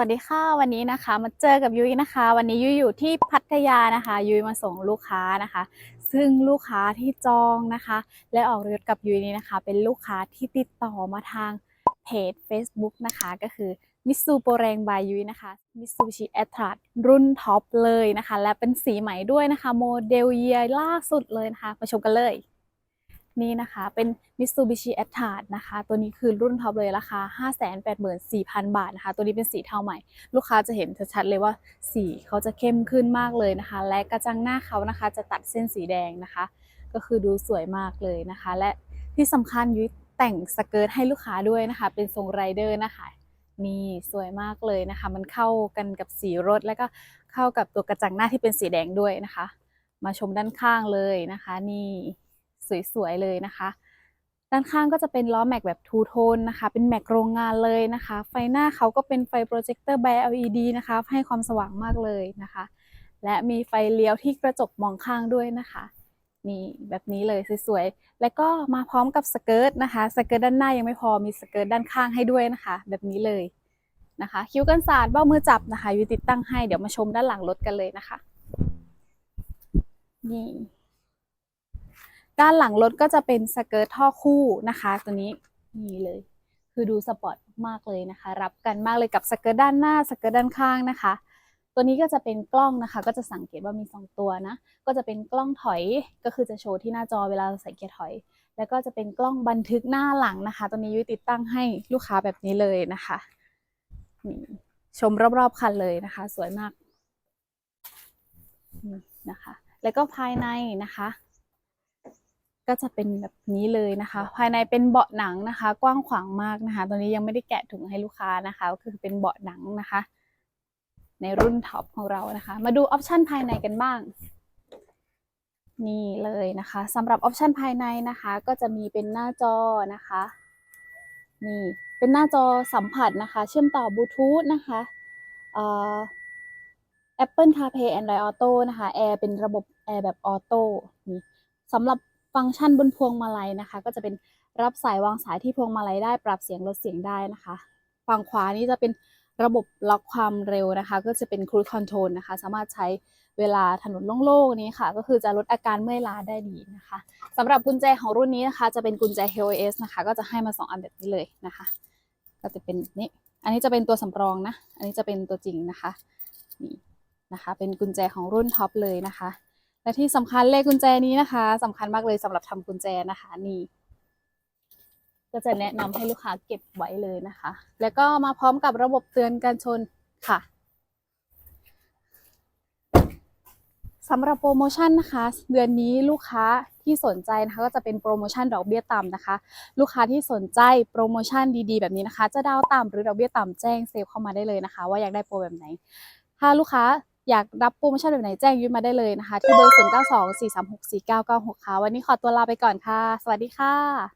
วัสดีค่ะวันนี้นะคะมาเจอกับยุ้ยนะคะ วันนี้ยุ้ยอยู่ที่พัทยานะคะ ยุ้ยมาส่งลูกค้านะคะ ซึ่งลูกค้าที่จองนะคะ และออกรถกับยุ้ยนี้นะคะ เป็นลูกค้าที่ติดต่อมาทางเพจ Facebook นะคะ ก็คือมิสซูโปแรงบายยุ้ยนะคะมิสซูชิแอตราดรุ่นท็อปเลยนะคะ และเป็นสีใหม่ด้วยนะคะ โมเดลเยียล่าสุดเลยนะคะมาชมกันเลย นี่นะคะเป็น Mitsubishi a t r a s นะคะ ตัวนี้คือรุ่นท็อปเลยราคา 584,000 บาทนะคะ ตัวนี้เป็นสีเทาใหม่ ลูกค้าจะเห็นชัดๆเลยว่าสีเขาจะเข้มขึ้นมากเลยนะคะ และกระจังหน้าเขานะคะ จะตัดเส้นสีแดงนะคะ ก็คือดูสวยมากเลยนะคะ และที่สำคัญยุ้ยแต่งสเกิร์ตให้ลูกค้าด้วยนะคะ เป็นทรงไรเดอร์นะคะนี่สวยมากเลยนะคะ มันเข้ากันกับสีรถแล้วก็เข้ากับตัวกระจังหน้าที่เป็นสีแดงด้วยนะคะ มาชมด้านข้างเลยนะคะ นี่ สวยๆเลยนะคะ ด้านข้างก็จะเป็นล้อแม็กแบบทูโทนนะคะ เป็นแม็กโรงงานเลยนะคะ ไฟหน้าเขาก็เป็นไฟโปรเจคเตอร์ไบ LED นะคะ ให้ความสว่างมากเลยนะคะ และมีไฟเลี้ยวที่กระจกมองข้างด้วยนะคะนี่แบบนี้เลยสวยๆ แล้วก็มาพร้อมกับสเกิร์ตนะคะ สเกิร์ตด้านหน้ายังไม่พอ มีสเกิร์ตด้านข้างให้ด้วยนะคะ แบบนี้เลยนะคะ คิ้วกันสาดเบ้ามือจับนะคะอยู่ติดตั้งให้ เดี๋ยวมาชมด้านหลังรถกันเลยนะคะ นี่ ด้านหลังรถก็จะเป็นสเกิร์ตท่อคู่นะคะ ตัวนี้นี่เลย คือดูสปอร์ตมากเลยนะคะ รับกันมากเลยกับสเกิร์ตด้านหน้าสเกิร์ตด้านข้างนะคะ ตัวนี้ก็จะเป็นกล้องนะคะ ก็จะสังเกตว่ามีสองตัวนะ ก็จะเป็นกล้องถอยก็คือจะโชว์ที่หน้าจอเวลาใส่เกียร์ถอย แล้วก็จะเป็นกล้องบันทึกหน้าหลังนะคะ ตัวนี้ยุ้ยติดตั้งให้ลูกค้าแบบนี้เลยนะคะนี่ชมรอบๆคันเลยนะคะ สวยมากนะคะ แล้วก็ภายในนะคะ ก็จะเป็นแบบนี้เลยนะคะ ภายในเป็นเบาะหนังนะคะ กว้างขวางมากนะคะตัวนี้ยังไม่ได้แกะถุงให้ลูกค้านะคะ ก็คือเป็นเบาะหนังนะคะ ในรุ่นท็อปของเรานะคะ มาดูออปชันภายในกันบ้าง นี่เลยนะคะสำหรับออปชันภายในนะคะ ก็จะมีเป็นหน้าจอนะคะ นี่เป็นหน้าจอสัมผัสนะคะ เชื่อมต่อบลูทูธนะคะเอ่อ Apple CarPlay Android Auto นะคะแอร์เป็นระบบแอร์แบบออโต้นี่สำหรับ ฟังก์ชันบนพวงมาลัยนะคะ ก็จะเป็นรับสายวางสายที่พวงมาลัยได้ปรับเสียงลดเสียงได้นะคะ ฝั่งขวานี่จะเป็นระบบล็อกความเร็วนะคะ ก็จะเป็น Cruise Control นะคะ สามารถใช้เวลาถนนโล่งๆนี้ค่ะ ก็คือจะลดอาการเมื่อยล้าได้ดีนะคะสำหรับกุญแจของรุ่นนี้นะคะ จะเป็นกุญแจ HOS นะคะ ก็จะให้มาสองอันแบบนี้เลยนะคะ ก็จะเป็นนี้ อันนี้จะเป็นตัวสำรองนะ อันนี้จะเป็นตัวจริงนะคะนี่นะคะ เป็นกุญแจของรุ่นท็อปเลยนะคะ และที่สำคัญเลขกุญแจนี้นะคะสำคัญมากเลยสำหรับทำกุญแจนะคะนี่ ก็จะแนะนำให้ลูกค้าเก็บไว้เลยนะคะ แล้วก็มาพร้อมกับระบบเตือนการชนค่ะสำหรับโปรโมชั่นนะคะ เดือนนี้ลูกค้าที่สนใจนะคะก็จะเป็นโปรโมชั่นดอกเบี้ยต่ำนะคะ ลูกค้าที่สนใจโปรโมชั่นดีๆ แบบนี้นะคะ จะดาวต่ำหรือดอกเบี้ยต่ำแจ้งเซลล์เข้ามาได้เลยนะคะ ว่าอยากได้โปรแบบไหน ถ้าลูกค้า อยากรับโปรโมชั่นแบบไหนแจ้งยุ้ยมาได้เลยนะคะ ที่เบอร์ 0 9 2 4 3 6 4 9 9 6 ค่ะ วันนี้ขอตัวลาไปก่อนค่ะ สวัสดีค่ะ